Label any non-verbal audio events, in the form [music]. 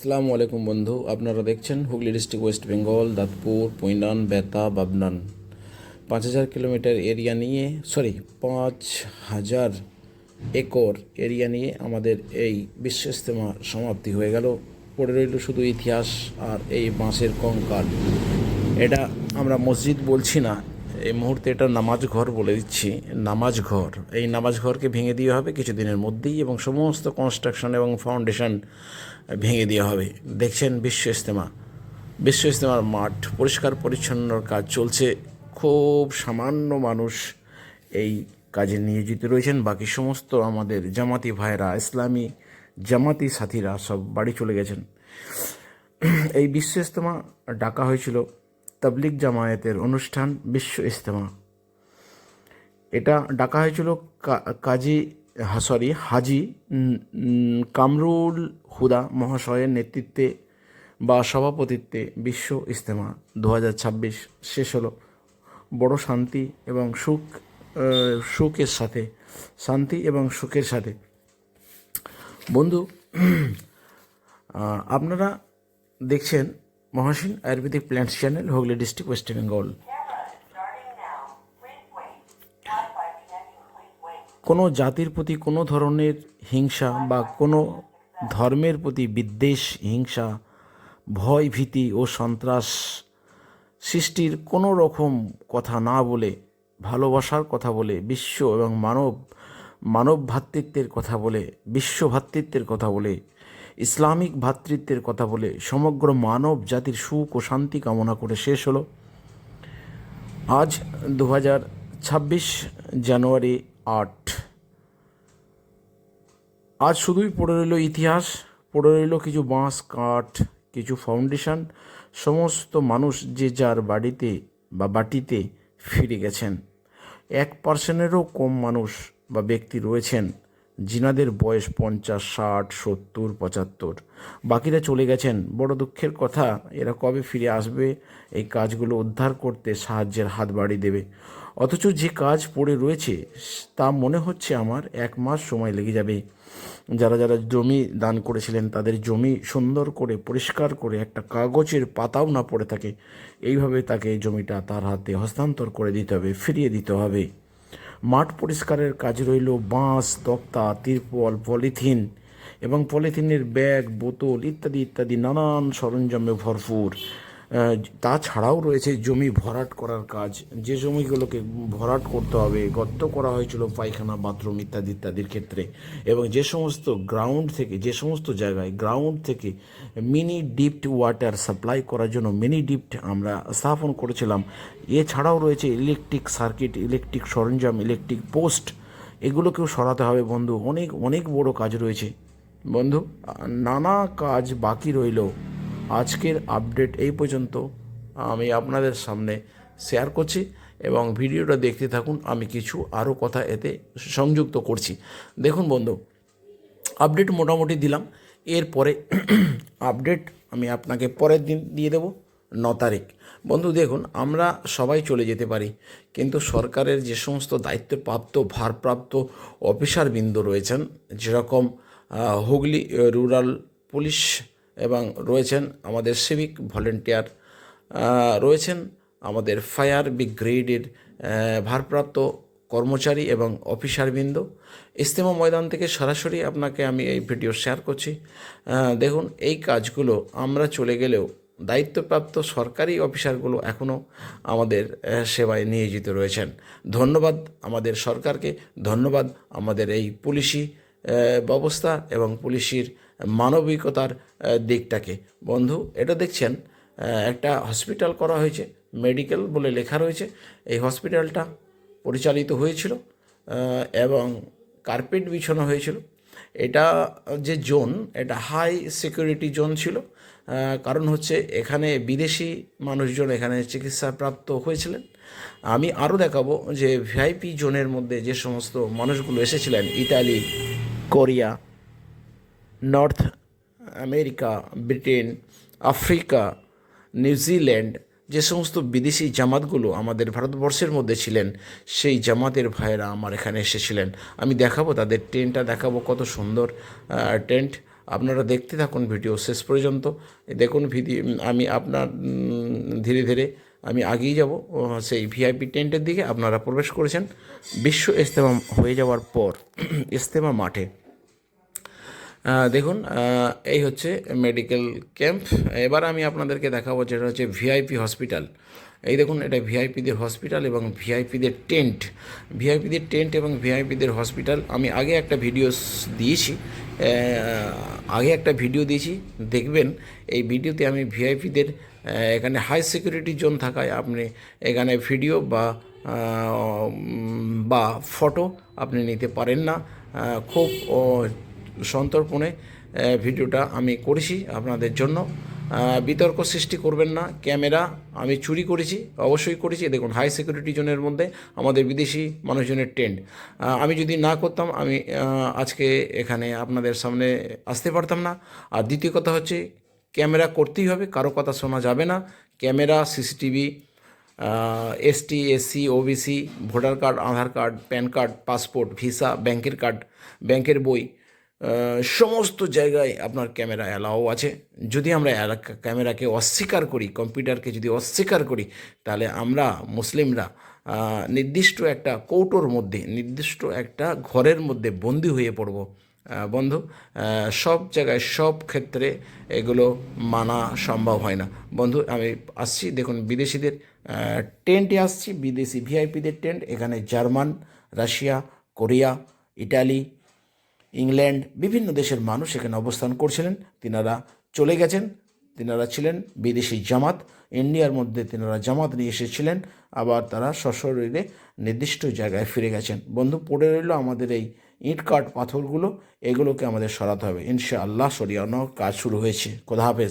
আসসালামু আলাইকুম বন্ধু, আপনারা দেখছেন Hooghly district West Bengal, Dantpur, Painan, Beta, Babnan. পাঁচ হাজার কিলোমিটার এরিয়া নিয়ে সরি পাঁচ হাজার একর এরিয়া নিয়ে আমাদের এই বিশ্ব ইস্তেমা সমাপ্তি হয়ে গেল। পড়ে রইল শুধু ইতিহাস আর এই বাঁশের কঙ্কাল। এটা আমরা মসজিদ বলছি না এই মুহূর্তে এটা নামাজ ঘর বলে দিচ্ছি, নামাজ ঘর। এই নামাজ ঘরকে ভেঙে দেওয়া হবে কিছুদিনের মধ্যেই এবং সমস্ত কনস্ট্রাকশন এবং ফাউন্ডেশন ভেঙে দেওয়া হবে। দেখছেন বিশ্ব ইস্তেমা বিশ্ব ইস্তেমার মাঠ, পরিষ্কার পরিচ্ছন্নর কাজ চলছে। খুব সামান্য মানুষ এই কাজে নিয়োজিত রয়েছেন। বাকি সমস্ত আমাদের জামাতি ভাইরা ইসলামী জামাতি সাথীরা সব বাড়ি চলে গেছেন। এই বিশ্ব ইস্তেমা ডাকা হয়েছিল তাবলিগ জামায়াতের অনুষ্ঠান বিশ্ব ইজতেমা। এটা ডাকা হয়েছিল কাজী সরি হাজি কামরুল হুদা মহাশয়ের নেতৃত্বে বা সভাপতিত্বে বিশ্ব ইজতেমা দু হাজার ছাব্বিশ শেষ হলো। বড় শান্তি এবং সুখ সুখের সাথে, শান্তি এবং সুখের সাথে। বন্ধু আপনারা দেখছেন Mahasin ayurvedic plants channel, Hooghly district West Bengal. কোনো জাতির প্রতি কোনো ধরনের হিংসা বা কোনো ধর্মের প্রতি বিদ্বেষ, হিংসা, ভয়, ভীতি ও সন্ত্রাস সৃষ্টির কোনো রকম কথা না বলে, ভালোবাসার কথা বলে, বিশ্ব এবং মানব মানব ভ্রাতৃত্বের কথা বলে বিশ্ব ভ্রাতৃত্বের কথা বলে ইসলামিক ভ্রাতৃত্বের কথা বলে সমগ্র মানব জাতির সুখ ও শান্তি কামনা করে শেষ হলো। আজ দু হাজার ছাব্বিশ জানুয়ারি আট। আজ শুধুই পড়ে রইল ইতিহাস, পড়ে রইল কিছু বাঁশ, কাঠ, কিছু ফাউন্ডেশন, সমস্ত মানুষ যে যার বাড়িতে বা বাটিতে ফিরে গেছেন। এক পার্সেন্টেরও কম মানুষ বা ব্যক্তি রয়েছেন। জিনাদের বয়স পঞ্চাশ, ষাট, সত্তর, পঁচাত্তর। বাকিরা চলে গেছেন। বড় দুঃখের কথা, এরা কবে ফিরে আসবে? এই কাজগুলো উদ্ধার করতে সাহায্যের হাত বাড়িয়ে দেবে। অথচ যে কাজ পড়ে রয়েছে, তা মনে হচ্ছে আমার এক মাস সময় লেগে যাবে। যারা যারা জমি দান করেছিলেন, তাদের জমি সুন্দর করে, পরিষ্কার করে, একটা কাগজের পাতাও না পড়ে থাকে। এইভাবে তাকে জমিটা তার হাতে হস্তান্তর করে দিতে হবে, ফিরিয়ে দিতে হবে। মাঠ পরিষ্কারের কাজ রইল, বাঁশ, তক্তা, তিরপল, পলিথিন এবং পলিথিনের ব্যাগ, বোতল ইত্যাদি ইত্যাদি নানান সরঞ্জামে ভরপুর। তাছাড়াও রয়েছে জমি ভরাট করার কাজ। যে জমিগুলোকে ভরাট করতে হবে, গর্ত করা হয়েছিল পায়খানা, বাথরুম ইত্যাদি ইত্যাদির ক্ষেত্রে। এবং যে সমস্ত গ্রাউন্ড থেকে, যে সমস্ত জায়গায় গ্রাউন্ড থেকে মিনি ডিপড ওয়াটার সাপ্লাই করার জন্য মিনি ডিপড আমরা স্থাপন করেছিলাম। এছাড়াও রয়েছে ইলেকট্রিক সার্কিট ইলেকট্রিক সরঞ্জাম ইলেকট্রিক পোস্ট এগুলোকেও সরাতে হবে বন্ধু। অনেক অনেক বড় কাজ রয়েছে। বন্ধু নানা কাজ বাকি রইল। আজকের আপডেট এই পর্যন্ত। আমি আপনাদের সামনে শেয়ার করছি এবং ভিডিওটা দেখতে থাকুন। আমি কিছু আরও কথা এতে সংযুক্ত করছি। দেখুন বন্ধু আপডেট মোটামুটি দিলাম। এরপরে [clears throat] আপডেট আমি আপনাকে পরের দিন দিয়ে দেব, ন তারিখ। বন্ধু, দেখুন, আমরা সবাই চলে যেতে পারি, কিন্তু সরকারের যে সমস্ত দায়িত্বপ্রাপ্ত, ভারপ্রাপ্ত অফিসারবৃন্দ রয়েছেন, যেরকম হুগলি রুরাল পুলিশ এবং রয়েছেন আমাদের সিভিক ভলেন্টিয়ার রয়েছেন আমাদের ফায়ার আহ, ভারপ্রাপ্ত কর্মচারী এবং অফিসারবৃন্দ ইস্তেমা ময়দান থেকে সরাসরি আপনাকে আমি এই ভিডিও শেয়ার করছি। দেখুন এই কাজগুলো আমরা চলে গেলেও দায়িত্বপ্রাপ্ত সরকারি অফিসারগুলো এখনও আমাদের সেবায় নিয়োজিত রয়েছেন। ধন্যবাদ আমাদের সরকারকে ধন্যবাদ আমাদের এই পুলিশি ব্যবস্থা এবং পুলিশের মানবিকতার দিকটাকে। বন্ধু, এটা দেখছেন একটা হসপিটাল করা হয়েছে, মেডিকেল বলে লেখা রয়েছে। এই হসপিটালটা পরিচালিত হয়েছিল এবং কার্পেট বিছানো হয়েছিল। এটা যে জোন, এটা হাই সিকিউরিটি জোন ছিল কারণ হচ্ছে এখানে বিদেশি মানুষজন এখানে চিকিৎসাপ্রাপ্ত হয়েছিলেন। আমি আরও দেখাবো যে ভিআইপি জোনের মধ্যে যে সমস্ত মানুষগুলো এসেছিলেন, Italy, Korea north America Britain Africa New Zealand যে সমস্ত বিদেশি জামাতগুলো আমাদের ভারতবর্ষের মধ্যে ছিলেন, সেই জামাতের ভাইয়েরা আমার এখানে এসেছিলেন। আমি দেখাবো, তাদের টেন্টটা দেখাবো, কত সুন্দর টেন্ট। আপনারা দেখতে থাকুন ভিডিও শেষ পর্যন্ত। দেখুন ভিডিও, আমি আপনার ধীরে ধীরে আমি আগেই যাব সেই ভিআইপি টেন্টের দিকে। আপনারা প্রবেশ করেছেন। বিশ্ব ইজতেমা হয়ে যাওয়ার পর, ইজতেমা মাঠে দেখুন এই হচ্ছে মেডিকেল ক্যাম্প এবার আমি আপনাদেরকে দেখাবো যেটা হচ্ছে ভিআইপি হসপিটাল এই দেখুন, এটা ভিআইপিদের হসপিটাল এবং ভিআইপিদের টেন্ট ভিআইপিদের টেন্ট এবং ভিআইপিদের হসপিটাল আমি আগে একটা ভিডিও দিয়েছি আগে একটা ভিডিও দিয়েছি। দেখবেন, এই ভিডিওতে আমি ভিআইপিদের এখানে হাই সিকিউরিটি জোন থাকায় আপনি এখানে ভিডিও বা বা ফটো আপনি নিতে পারেন না। খুব সন্তর্পণে ভিডিওটা আমি করেছি আপনাদের জন্য। বিতর্ক সৃষ্টি করবেন না, ক্যামেরা আমি চুরি করেছি, অবশ্যই করেছি। দেখুন হাই সিকিউরিটি জোনের মধ্যে আমাদের বিদেশি মানুষজনের টেন্ট আমি যদি না করতাম, আমি আজকে এখানে আপনাদের সামনে আসতে পারতাম না। আর দ্বিতীয় কথা হচ্ছে, ক্যামেরা করতেই হবে, কারও কথা শোনা যাবে না। Camera, CCTV ST, SC, OBC, voter card, Aadhaar card, PAN card, passport, visa, ব্যাংকের কার্ড, ব্যাংকের বই সমস্ত জায়গায় আপনার ক্যামেরা অ্যালাও আছে। যদি আমরা ক্যামেরাকে অস্বীকার করি, কম্পিউটারকে যদি অস্বীকার করি, তাহলে আমরা মুসলিমরা নির্দিষ্ট একটা কৌটোর মধ্যে, নির্দিষ্ট একটা ঘরের মধ্যে বন্দি হয়ে পড়ব। বন্ধু সব জায়গায়, সব ক্ষেত্রে এগুলো মানা সম্ভব হয় না। বন্ধু, আমি আসছি, দেখুন, বিদেশিদের টেন্টে আসছি, বিদেশি ভিআইপিদের টেন্ট, এখানে German, Russia, Korea, Italy England, বিভিন্ন দেশের মানুষ এখানে অবস্থান করছিলেন। তিনারা চলে গেছেন। তিনারা ছিলেন বিদেশি জামাত। ইন্ডিয়ার মধ্যে তিনারা জামাত নিয়ে এসেছিলেন। আবার তারা সশরীরে নির্দিষ্ট জায়গায় ফিরে গেছেন। বন্ধু, পড়ে রইল আমাদের এই ইট কাট পাথরগুলো। এগুলোকে আমাদের সরাতে হবে। ইনশাআল্লাহ সরিয়ানো কাজ শুরু হয়েছে। কোথা হাফেজ।